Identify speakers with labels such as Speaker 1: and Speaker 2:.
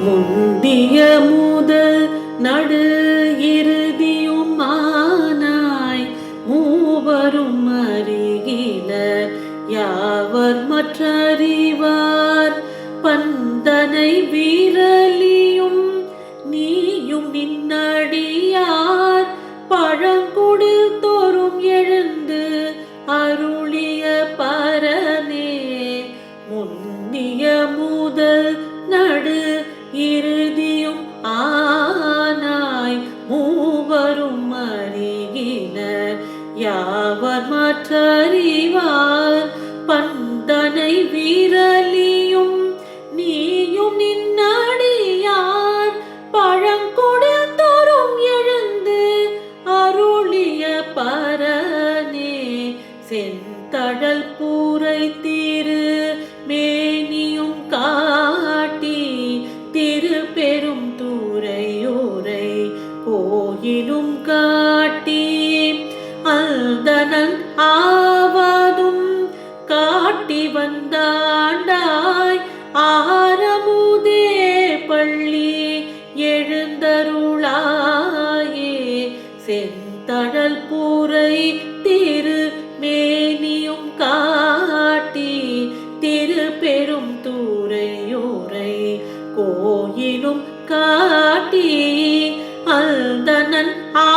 Speaker 1: முந்திய முதல் நடு இறுதியுமானாய் மூவரும் அறிகிலர் யாவர் மற்றறிவார்? பந்தனை வீரலியும் நீயும் நின்னடியார். பழங்குடு தோறும் எழுந்து அருளிய பரனே முன்னிய முதல் இறுதியும் ஆனாய் மூவரும் அறிகினர். யாவர் மற்றறிவார்? பந்தனை வீரலியும் நீயும் நின்னடியார். பழங்குடில் தோறும் எழுந்து அருளிய பரனே செந்தழல் பூரை தீரு கோயிலும் காட்டி அல்தனல் ஆவதும் காட்டி வந்தாண்டாய் ஆரமுதே பள்ளி எழுந்தருளாயே. செந்தழல் பூரை திரு மேனியும் காட்டி திரு பெரும் தூரையோரை கோயிலும் காட்டி அந்தனன் ஆ